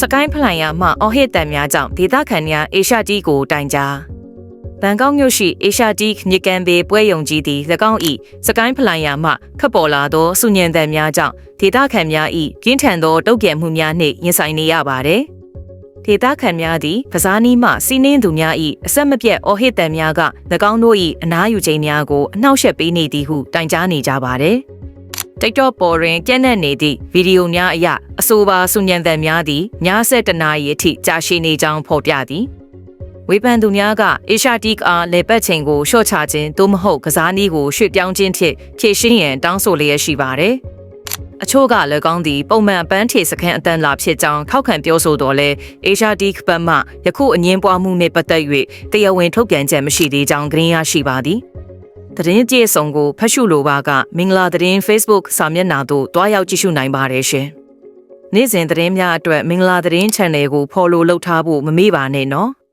စကိုင်းဖလိုင်ယာမှအော်ဟစ်တန်များကြောင့်ဒေသခံများအေရှာတီကိုတိုင်ကြားဘန်ကောက်မြို့ရှိအေရှာတီမြကန်ပေပွဲယုံကြီးသည်၎င်း၏စကိုင်းဖလိုင်ယာမှခပ်ပေါ်လာသောစုညံတန်များကြောင့်ဒေသခံများ၏ပြင်းထန်သောတုတ်ကဲမှုများနှင့်ရင်ဆိုင်နေရပါသည်ဒေသခံများသည်ကစားနီးမှစီးနှင်းသူများ၏အဆက်မပြတ်အော်ဟစ်တန်များက၎င်းတို့၏အနားယူချိန်များကိုအနှောက်အယှက်ပေးနေသည်ဟုတိုင်ကြားနေကြပါသည် TikTok ပေါ်တွင်ကျက်နက်နေသည့်ဗီဒီယိုများအရအဆိုပါစုညံတန်များသည်ည7တနာရီအထိကြာရှည်နေကြောင်းဖော်ပြသည်ဝေဖန်သူများကအေရှာတီကအားလေပတ်ချိန်ကိုရှော့ချခြင်းသို့မဟုတ်ကစားနည်းကိုရွှေ့ပြောင်းခြင်းဖြင့်ဖြည့်ရှင်းရန်တောင်းဆိုလျက်ရှိပါသည်အချို့ကလည်းကောင်းသည်ပုံမှန်ပန်းထေစခန်းအတန်းလာဖြစ်ကြောင်းထောက်ခံပြောဆိုတော်လဲအေရှာတီကပတ်မှယခုအငင်းပွားမှုနှင့်ပတ်သက်၍တရားဝင်ထုတ်ပြန်ချက်မရှိသေးကြောင်းသတင်းရရှိပါသည် သတင်းကြေဆုံကိုဖတ်ရှုလိုပါကမင်္ဂလာသတင်း Facebook စာမျက်နှာသို့တွားရောက်ကြည့်ရှုနိုင်ပါတယ်ရှင်။နေ့စဉ်သတင်းများအတွက်မင်္ဂလာသတင်း Channel ကို Follow လုပ်ထားဖို့မမေ့ပါနဲ့နော်။